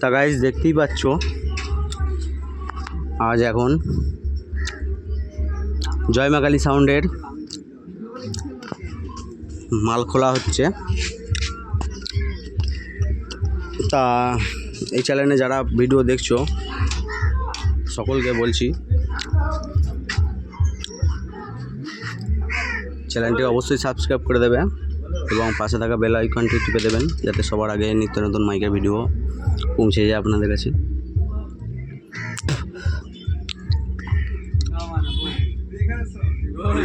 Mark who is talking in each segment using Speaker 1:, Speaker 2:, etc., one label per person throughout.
Speaker 1: তা গাইজ দেখতেই পাচ্ছ। আজ এখন জয় মা কালী সাউন্ডের মাল খোলা হচ্ছে। তা এই চ্যানেলে যারা ভিডিও দেখছ, সকলকে বলছি চ্যানেলটি অবশ্যই সাবস্ক্রাইব করে দেবে। এবং পাশে থাকা বেল আইকনটি টিপে দেবেন, যাতে সবার আগে নিত্য নতুন মাইকের ভিডিও পৌঁছে যায় আপনাদের কাছে।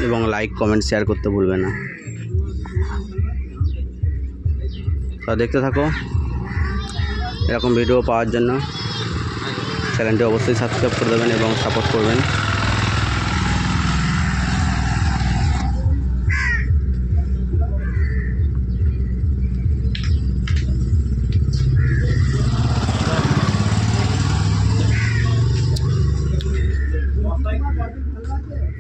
Speaker 1: এবং লাইক কমেন্ট শেয়ার করতে ভুলবেন না। তা দেখতে থাকো, এরকম ভিডিও পাওয়ার জন্য। চ্যানেলটি অবশ্যই সাবস্ক্রাইব করে দেবেন এবং সাপোর্ট করবেন।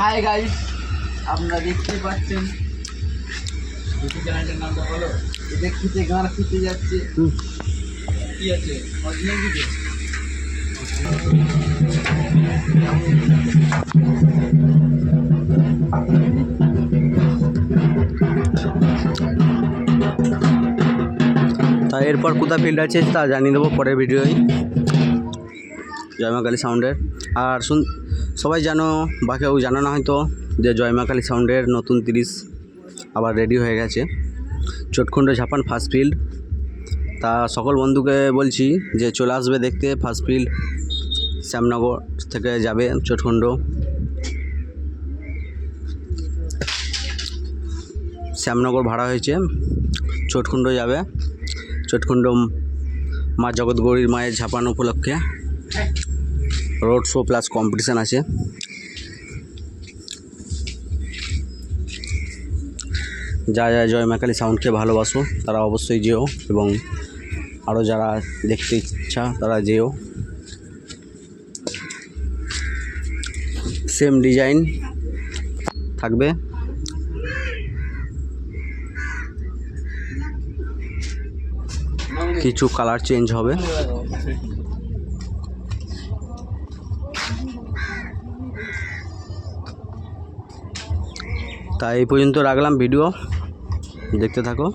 Speaker 2: হাই গাইস আপনারা দেখতে পাচ্ছেন। ইউটিউব চ্যানেলটার নামটা বলো দেখতে গান খেতে যাচ্ছে।
Speaker 1: হুম।
Speaker 2: কি আছে? অরিজিনাল ভিডিও
Speaker 1: তা এরপর কোথায় ফিল্ড আছে তা জানিয়ে দেবো পরের ভিডিওয় জয়মা কালী সাউন্ডের আর শুন সবাই জানো বা কেউ জানো না হয়তো, যে জয়মা কালী সাউন্ডের নতুন তিরিশ আবার রেডি হয়ে গেছে। চটখণ্ড ঝাপান ফার্স্ট ফিল্ড তা সকল বন্ধুকে বলছি যে চলে আসবে দেখতে ফার্স্ট ফিল্ড শ্যামনগর থেকে যাবে চটখণ্ড। শ্যামনগর ভাড়া হয়েছে, চটখণ্ড যাবে। চটখণ্ড মা জগৎগৌরীর মায়ের ঝাপান উপলক্ষে। রোড শো প্লাস কম্পিটিশান আছে। যা যা, জয় মাকালী সাউন্ডকে ভালোবাসো, তারা অবশ্যই যেও এবং আরও যারা দেখতে ইচ্ছা তারা যেও। সেম ডিজাইন থাকবে। কিছু কালার চেঞ্জ হবে। তাই এই পর্যন্ত রাখলাম ভিডিও। দেখতে থাকো।